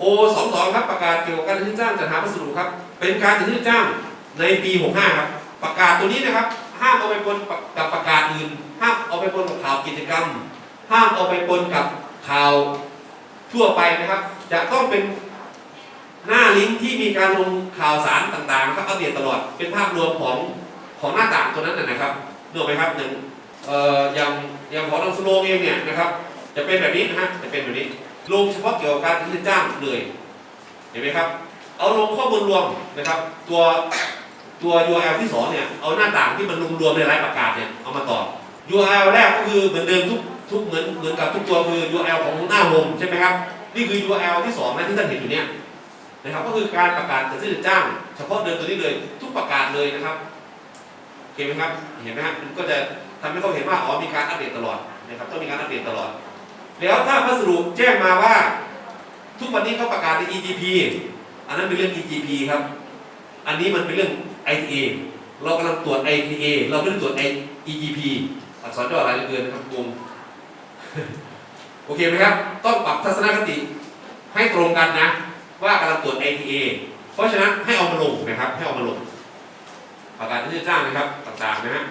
โอสองสองครับประกาศเกี่ยวกับการจัดซื้อจ้างจัดหาพัสดุครับ เป็นการจัดซื้อจ้างในปี65ครับ ประกาศตัวนี้นะครับ ห้ามเอาไปปนกับประกาศอื่น ห้ามเอาไปปนกับข่าวกิจกรรม ห้ามเอาไปปนกับข่าวทั่วไปนะครับ จะต้องเป็นหน้าลิงก์ที่มีการลงข่าวสารต่างๆครับอัปเดตตลอด เป็นภาพรวมของของหน้าต่างตัวนั้นนะนะครับนึกออกไหมครับอย่างเอ่ออย่างอย่างของทางสโลงเองเนี่ยนะครับ จะเป็นแบบนี้นะฮะจะเป็นแบบนี้ ลงเฉพาะเกี่ยวกับการซื้อจ้างเลย เห็นไหมครับ เอาลงข้อมูลรวมนะครับ ตัวตัว URL ที่สองเนี่ย เอาหน้าต่างที่มันรวมรวมในรายประกาศเนี่ย เอามาต่อ URL แรกก็คือเหมือนเดิมทุกทุกเหมือนเหมือนกับทุกตัวคือ URL ของหน้าโฮมใช่ไหมครับ นี่คือ URL ที่สองนะที่ท่านเห็นอยู่เนี่ยนะครับ ก็คือการประกาศจัดซื้อจ้าง เฉพาะเดิมตัวนี้เลย ทุกประกาศเลยนะครับเห็นไหมครับ เห็นไหมครับมันก็จะทำให้เขาเห็นว่าอ๋อมีการอัปเดตตลอดนะครับ ต้องมีการอัปเดตตลอด แล้วถ้าพัสดุแจ้งมาว่า ทุกวันนี้เขาประกาศใน EGP อันนั้นเป็นเรื่อง EGP ครับ อันนี้มันเป็นเรื่อง ITA เรากำลังตรวจ ITA เราไม่ได้ตรวจ EGP อักษรย่ออะไรเหลือเกินนะครับงงโอเคไหมครับ ต้องปรับทัศนคติให้ตรงกันนะ ว่ากำลังตรวจ ITA เพราะฉะนั้นให้เอามาลงนะครับ ให้เอามาลงประกาศที่จะจ้างนะครับ ต่างๆนะฮะ